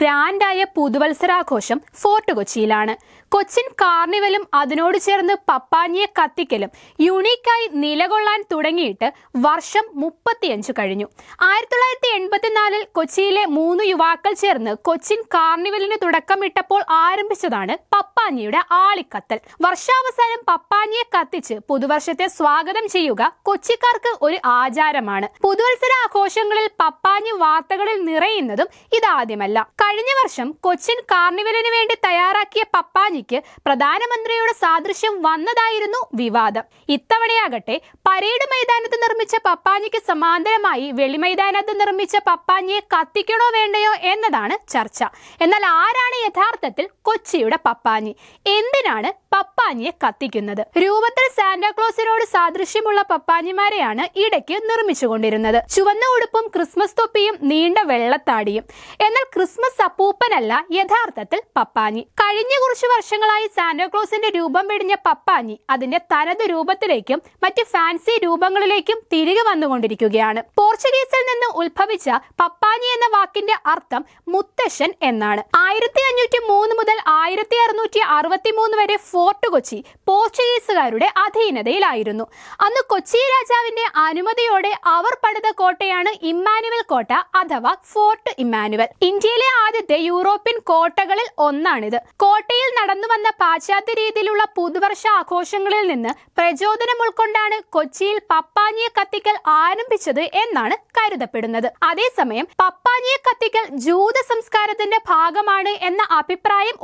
ഗ്രാൻഡായ പുതുവത്സരാഘോഷം fort കൊച്ചിയിലാണ്. കൊച്ചിൻ കാർണിവലും അതിനോട് ചേർന്ന് പപ്പാഞ്ഞിയെ കത്തിക്കലും യുണീക്കായി നിലകൊള്ളാൻ തുടങ്ങിയിട്ട് വർഷം മുപ്പത്തിയഞ്ച് കഴിഞ്ഞു. ആയിരത്തി തൊള്ളായിരത്തി എൺപത്തിനാലിൽ കൊച്ചിയിലെ മൂന്ന് യുവാക്കൾ ചേർന്ന് കൊച്ചിൻ കാർണിവലിന് തുടക്കമിട്ടപ്പോൾ ആരംഭിച്ചതാണ് പപ്പാഞ്ഞിയുടെ ആളിക്കത്തൽ. വർഷാവസാനം പപ്പാഞ്ഞിയെ കത്തിച്ച് പുതുവർഷത്തെ സ്വാഗതം ചെയ്യുക കൊച്ചിക്കാർക്ക് ഒരു ആചാരമാണ്. പുതുവത്സരാഘോഷങ്ങളിൽ പപ്പാഞ്ഞി വാർത്തകളിൽ നിറയുന്നതും ഇതാദ്യമല്ല. കഴിഞ്ഞ വർഷം കൊച്ചിൻ കാർണിവലിന് വേണ്ടി തയ്യാറാക്കിയ പപ്പാഞ്ഞിക്ക് പ്രധാനമന്ത്രിയുടെ സാദൃശ്യം വന്നതായിരുന്നു വിവാദം. ഇത്തവണയാകട്ടെ പരേഡ് മൈതാനത്ത് നിർമ്മിച്ച പപ്പാഞ്ഞിക്ക് സമാന്തരമായി വെളിമൈതാനത്ത് നിർമ്മിച്ച പപ്പാഞ്ഞിയെ കത്തിക്കണോ വേണ്ടയോ എന്നതാണ് ചർച്ച. എന്നാൽ ആരാണ് യഥാർത്ഥത്തിൽ കൊച്ചിയുടെ പപ്പാഞ്ഞി എന്തിനാണ് പപ്പാഞ്ഞിയെ കത്തിക്കുന്നത്. രൂപത്തിൽ സാന്റാക്ലോസിനോട് സാദൃശ്യമുള്ള പപ്പാഞ്ഞിമാരെയാണ് ഇടയ്ക്ക് നിർമ്മിച്ചുകൊണ്ടിരുന്നത്. ചുവന്ന ഉടുപ്പും ക്രിസ്മസ് തൊപ്പിയും നീണ്ട വെള്ളത്താടിയും. എന്നാൽ ക്രിസ്മസ് അപ്പൂപ്പനല്ല യഥാർത്ഥത്തിൽ പപ്പാഞ്ഞി കഴിഞ്ഞ കുറച്ച് വർഷങ്ങളായി സാന്റാക്ലോസിന്റെ രൂപം വെടിഞ്ഞ പപ്പാഞ്ഞി അതിന്റെ തനത് രൂപത്തിലേക്കും മറ്റ് ഫാൻസി രൂപങ്ങളിലേക്കും തിരികെ വന്നുകൊണ്ടിരിക്കുകയാണ്. പോർച്ചുഗീസിൽ നിന്ന് ഉത്ഭവിച്ച പപ്പാഞ്ഞി എന്ന വാക്കിന്റെ അർത്ഥം മുത്തശ്ശൻ എന്നാണ്. ആയിരത്തി അഞ്ഞൂറ്റി മൂന്ന് മുതൽ ആയിരത്തി അറുന്നൂറ്റി അറുപത്തി മൂന്ന് വരെ ഫോർട്ട് കൊച്ചി പോർച്ചുഗീസുകാരുടെ അധീനതയിലായിരുന്നു. അന്ന് കൊച്ചി രാജാവിന്റെ അനുമതിയോടെ അവർ പണിത കോട്ടയാണ് ഇമ്മാനുവൽ കോട്ട അഥവാ ഫോർട്ട് ഇമ്മാനുവൽ. ഇന്ത്യയിലെ ആദ്യത്തെ യൂറോപ്യൻ കോട്ടകളിൽ ഒന്നാണിത്. കോട്ടയിൽ നടന്നു വന്ന പാശ്ചാത്യ രീതിയിലുള്ള പുതുവർഷ ആഘോഷങ്ങളിൽ നിന്ന് പ്രചോദനം ഉൾക്കൊണ്ടാണ് കൊച്ചിയിൽ പപ്പാഞ്ഞിയെ കത്തിക്കൽ ആരംഭിച്ചത് എന്നാണ് കരുതപ്പെടുന്നത്. അതേസമയം പപ്പാഞ്ഞിയെ കത്തിക്കൽ ജൂത സംസ്കാരത്തിന്റെ ഭാഗമാണ് എന്ന അഭിപ്രായം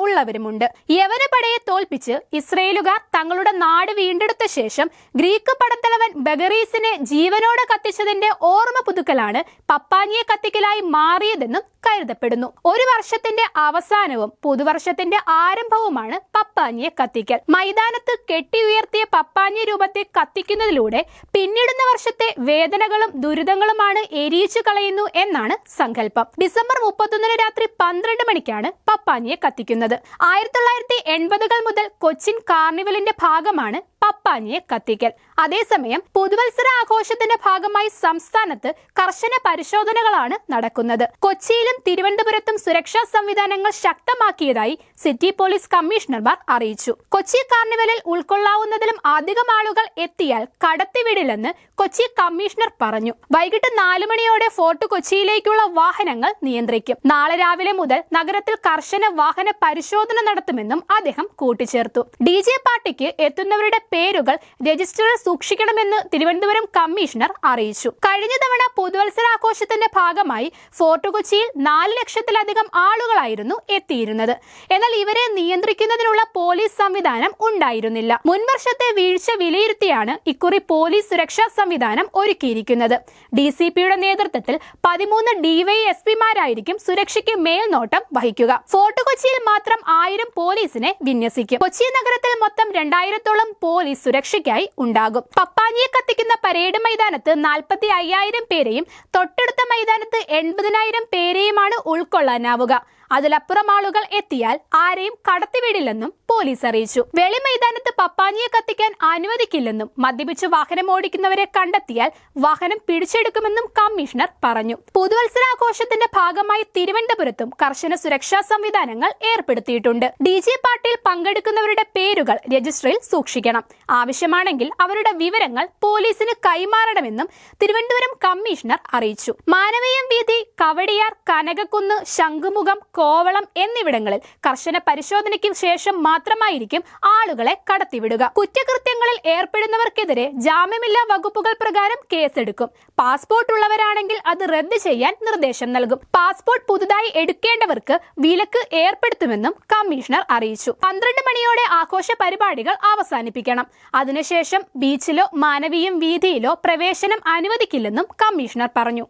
ഉള്ളവരുമുണ്ട് യവനപടയെ തോൽപ്പിച്ച് ഇസ്രയേലുകാർ തങ്ങളുടെ നാട് വീണ്ടെടുത്ത ശേഷം ഗ്രീക്ക് പടത്തലവൻ ബഗറീസിനെ ജീവനോടെ കത്തിച്ചതിന്റെ ഓർമ്മ പുതുക്കലാണ് പപ്പാനിയെ കത്തിക്കലായി മാറിയതെന്നും കരുതപ്പെടുന്നു. ഒരു വർഷത്തിന്റെ അവസാനവും പുതുവർഷത്തിന്റെ ആരംഭവുമാണ് പപ്പാനിയെ കത്തിക്കൽ. മൈതാനത്ത് കെട്ടി ഉയർത്തിയ പപ്പാനി രൂപത്തെ കത്തിക്കുന്നതിലൂടെ പിന്നിടുന്ന വർഷത്തെ വേദനകളും ദുരിതങ്ങളുമാണ് എരിയിച്ചു കളയുന്നു എന്നാണ് സങ്കല്പം. ഡിസംബർ മുപ്പത്തൊന്നിന് രാത്രി പന്ത്രണ്ട് മണിക്കാണ് പപ്പാനിയെ കത്തിക്കുന്നത്. ആയിരത്തി തൊള്ളായിരത്തി എൺപതുകൾ മുതൽ കൊച്ചിൻ കാർണിവലിന്റെ ഭാഗമാണ് പപ്പാഞ്ഞിയെ കത്തിക്കൽ. അതേസമയം പുതുവത്സര ആഘോഷത്തിന്റെ ഭാഗമായി സംസ്ഥാനത്ത് കർശന പരിശോധനകളാണ് നടക്കുന്നത്. കൊച്ചിയിലും തിരുവനന്തപുരത്തും സുരക്ഷാ സംവിധാനങ്ങൾ ശക്തമാക്കിയതായി സിറ്റി പോലീസ് കമ്മീഷണർമാർ അറിയിച്ചു. കൊച്ചി കാർണിവലിൽ ഉൾക്കൊള്ളാവുന്നതിലും അധികം ആളുകൾ എത്തിയാൽ കടത്തിവിടില്ലെന്ന് കൊച്ചി കമ്മീഷണർ പറഞ്ഞു. വൈകിട്ട് നാലു മണിയോടെ ഫോർട്ട് കൊച്ചിയിലേക്കുള്ള വാഹനങ്ങൾ നിയന്ത്രിക്കും. നാളെ രാവിലെ മുതൽ നഗരത്തിൽ കർശന വാഹന പരിശോധന നടത്തുമെന്നും അദ്ദേഹം കൂട്ടിച്ചേർത്തു. ഡി ജെ പാർട്ടിക്ക് എത്തുന്നവരുടെ പേരുകൾ രജിസ്റ്ററിൽ സൂക്ഷിക്കണമെന്ന് തിരുവനന്തപുരം കമ്മീഷണർ അറിയിച്ചു. കഴിഞ്ഞ തവണ പുതുവത്സരാഘോഷത്തിന്റെ ഭാഗമായി ഫോർട്ട് കൊച്ചിയിൽ നാല് ലക്ഷത്തിലധികം ആളുകളായിരുന്നു എത്തിയിരുന്നത്. എന്നാൽ ഇവരെ നിയന്ത്രിക്കുന്നതിനുള്ള പോലീസ് സംവിധാനം ഉണ്ടായിരുന്നില്ല. മുൻവർഷത്തെ വീഴ്ച വിലയിരുത്തിയാണ് ഇക്കുറി പോലീസ് സുരക്ഷാ സംവിധാനം ഒരുക്കിയിരിക്കുന്നത്. ഡി സി പിയുടെ നേതൃത്വത്തിൽ പതിമൂന്ന് ഡിവൈഎസ്പിമാരായിരിക്കും സുരക്ഷയ്ക്ക് മേൽനോട്ടം വഹിക്കുക. ഫോർട്ട് കൊച്ചിയിൽ മാത്രം ആയിരം പോലീസിനെ വിന്യസിക്കും. കൊച്ചി നഗരത്തിൽ മൊത്തം രണ്ടായിരത്തോളം പോലീസ് സുരക്ഷയ്ക്കായി ഉണ്ടാകും. പപ്പാഞ്ഞിയെ കത്തിക്കുന്ന പരേഡ് മൈതാനത്ത് നാൽപ്പത്തി അയ്യായിരം പേരെയും തൊട്ടടുത്ത മൈതാനത്ത് എൺപതിനായിരം പേരെയുമാണ് ഉൾക്കൊള്ളാനാവുക. അതിലപ്പുറം ആളുകൾ എത്തിയാൽ ആരെയും കടത്തിവിടില്ലെന്നും പോലീസ് അറിയിച്ചു. വെളി മൈതാനത്ത് പപ്പാഞ്ഞിയെ കത്തിക്കാൻ അനുവദിക്കില്ലെന്നും മദ്യപിച്ച് വാഹനം ഓടിക്കുന്നവരെ കണ്ടെത്തിയാൽ വാഹനം പിടിച്ചെടുക്കുമെന്നും കമ്മീഷണർ പറഞ്ഞു. പുതുവത്സരാഘോഷത്തിന്റെ ഭാഗമായി തിരുവനന്തപുരത്തും കർശന സുരക്ഷാ സംവിധാനങ്ങൾ ഏർപ്പെടുത്തിയിട്ടുണ്ട്. ഡി ജെ പാർട്ടിയിൽ പങ്കെടുക്കുന്നവരുടെ പേരുകൾ രജിസ്റ്ററിൽ സൂക്ഷിക്കണം. ആവശ്യമാണെങ്കിൽ അവരുടെ വിവരങ്ങൾ പോലീസിന് കൈമാറണമെന്നും തിരുവനന്തപുരം കമ്മീഷണർ അറിയിച്ചു. മാനവീയം വീതി കവടിയാർ കനകക്കുന്ന് ശംഖുമുഖം കോവളം എന്നിവിടങ്ങളിൽ കർശന പരിശോധനയ്ക്ക് ശേഷം മാത്രമായിരിക്കും ആളുകളെ കടത്തിവിടുക. കുറ്റകൃത്യങ്ങളിൽ ഏർപ്പെടുന്നവർക്കെതിരെ ജാമ്യമില്ലാ വകുപ്പുകൾ പ്രകാരം കേസെടുക്കും. പാസ്പോർട്ട് ഉള്ളവരാണെങ്കിൽ അത് റദ്ദ് ചെയ്യാൻ നിർദ്ദേശം നൽകും. പാസ്പോർട്ട് പുതുതായി എടുക്കേണ്ടവർക്ക് വിലക്ക് ഏർപ്പെടുത്തുമെന്നും കമ്മീഷണർ അറിയിച്ചു. പന്ത്രണ്ട് മണിയോടെ ആഘോഷ പരിപാടികൾ അവസാനിപ്പിക്കണം. അതിനുശേഷം ബീച്ചിലോ മാനവീയം വീതിയിലോ പ്രവേശനം അനുവദിക്കില്ലെന്നും കമ്മീഷണർ പറഞ്ഞു.